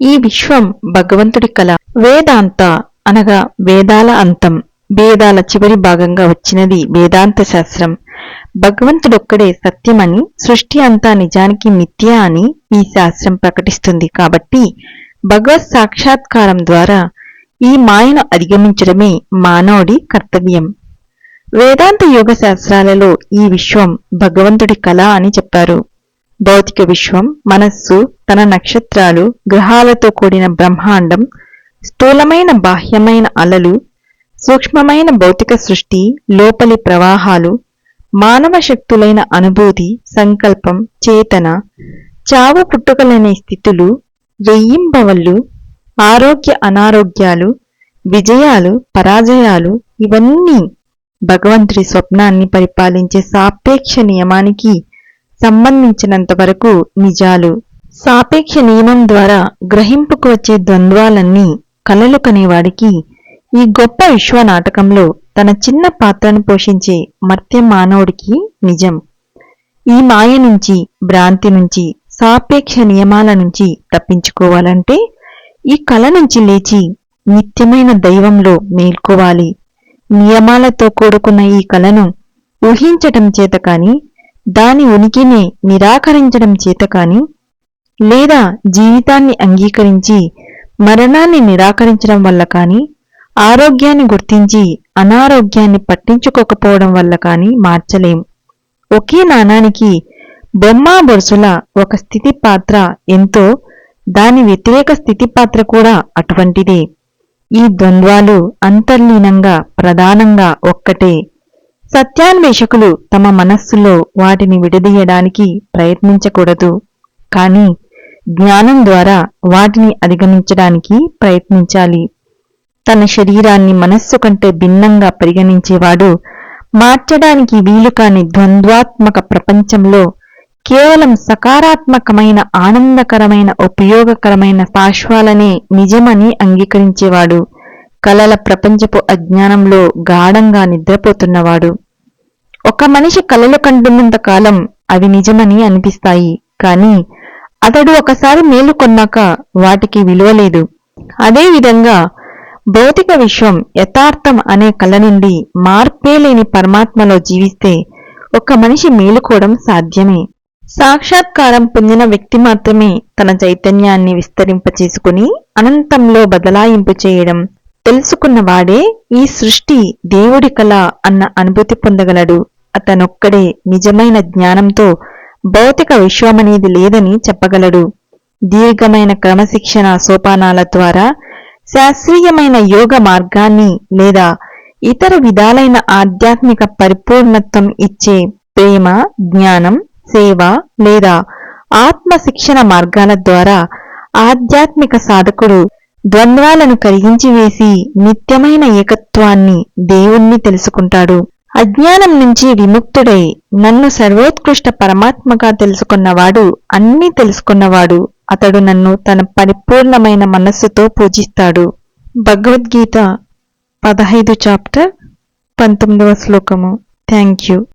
ఈ విశ్వం భగవంతుడి కళ వేదాంత అనగా వేదాల అంతం. వేదాల చివరి భాగంగా వచ్చినది వేదాంత శాస్త్రం. భగవంతుడొక్కడే సత్యమని సృష్టి అంతా నిజానికి మిథ్య అని ఈ శాస్త్రం ప్రకటిస్తుంది కాబట్టి భగవత్ సాక్షాత్కారం ద్వారా ఈ మాయను అధిగమించడమే మానవుడి కర్తవ్యం. వేదాంత యోగ శాస్త్రాలలో ఈ విశ్వం భగవంతుడి కళ అని చెప్పారు. భౌతిక విశ్వం మనస్సు తన నక్షత్రాలు గ్రహాలతో కూడిన బ్రహ్మాండం స్థూలమైన బాహ్యమైన అలలు సూక్ష్మమైన భౌతిక సృష్టి లోపలి ప్రవాహాలు మానవ శక్తులైన అనుభూతి సంకల్పం చేతన చావు పుట్టుకలనే స్థితులు వెయ్యింబవళ్ళు ఆరోగ్య అనారోగ్యాలు విజయాలు పరాజయాలు ఇవన్నీ భగవంతుడి స్వప్నాన్ని పరిపాలించే సాపేక్ష నియమానికి సంబంధించినంత వరకు నిజాలు. సాపేక్ష నియమం ద్వారా గ్రహింపుకు వచ్చే ద్వంద్వాలన్నీ కలలు కనేవాడికి ఈ గొప్ప విశ్వ నాటకంలో తన చిన్న పాత్రను పోషించే మర్త్య మానవుడికి నిజం. ఈ మాయ నుంచి భ్రాంతి నుంచి సాపేక్ష నియమాల నుంచి తప్పించుకోవాలంటే ఈ కళ నుంచి లేచి నిత్యమైన దైవంలో మేల్కోవాలి. నియమాలతో కూడుకున్న ఈ కళను ఊహించటం చేత కానీ దాని ఉనికిని నిరాకరించడం చేత కానీ లేదా జీవితాన్ని అంగీకరించి మరణాన్ని నిరాకరించడం వల్ల కానీ ఆరోగ్యాన్ని గుర్తించి అనారోగ్యాన్ని పట్టించుకోకపోవడం వల్ల కానీ మార్చలేం. ఒకే నాణానికి బొమ్మ బొరుసుల ఒక స్థితి పాత్ర ఎంతో దాని వ్యతిరేక స్థితి పాత్ర కూడా అటువంటిదే. ఈ ద్వంద్వాలు అంతర్లీనంగా ప్రధానంగా ఒక్కటే. సత్యాన్వేషకులు తమ మనస్సులో వాటిని విడదీయడానికి ప్రయత్నించకూడదు. కాని జ్ఞానం ద్వారా వాటిని అధిగమించడానికి ప్రయత్నించాలి. తన శరీరాన్ని మనస్సు కంటే భిన్నంగా పరిగణించేవాడు మార్చడానికి వీలు కాని ద్వంద్వాత్మక ప్రపంచంలో కేవలం సకారాత్మకమైన ఆనందకరమైన ఉపయోగకరమైన పాశ్వాలనే నిజమని అంగీకరించేవాడు. కలల ప్రపంచపు అజ్ఞానంలో గాఢంగా నిద్రపోతున్నవాడు. ఒక మనిషి కలలు కంటున్నంత కాలం అవి నిజమని అనిపిస్తాయి కాని అతడు ఒకసారి మేలుకొన్నాక వాటికి విలువ లేదు. అదేవిధంగా భౌతిక విశ్వం యథార్థం అనే కళ నుండి మార్పే లేని పరమాత్మలో జీవిస్తే ఒక మనిషి మేలుకోవడం సాధ్యమే. సాక్షాత్కారం పొందిన వ్యక్తి మాత్రమే తన చైతన్యాన్ని విస్తరింపచేసుకుని అనంతంలో బదలాయింపు చేయడం తెలుసుకున్నవాడే ఈ సృష్టి దేవుడి కళ అన్న అనుభూతి పొందగలడు. అతనొక్కడే నిజమైన జ్ఞానంతో భౌతిక విశ్వమనేది లేదని చెప్పగలడు. దీర్ఘమైన క్రమశిక్షణ సోపానాల ద్వారా శాస్త్రీయమైన యోగ మార్గాన్ని లేదా ఇతర విధాలైన ఆధ్యాత్మిక పరిపూర్ణత్వం ఇచ్చే ప్రేమ జ్ఞానం సేవ లేదా ఆత్మ శిక్షణ మార్గాల ద్వారా ఆధ్యాత్మిక సాధకుడు ద్వంద్వాలను కరిగించి వేసి నిత్యమైన ఏకత్వాన్ని దేవుణ్ణి తెలుసుకుంటాడు. అజ్ఞానం నుంచి విముక్తుడై నన్ను సర్వోత్కృష్ట పరమాత్మగా తెలుసుకున్నవాడు అన్నీ తెలుసుకున్నవాడు. అతడు నన్ను తన పరిపూర్ణమైన మనస్సుతో పూజిస్తాడు. భగవద్గీత పదహైదు చాప్టర్ పంతొమ్మిదవ శ్లోకము. Thank you.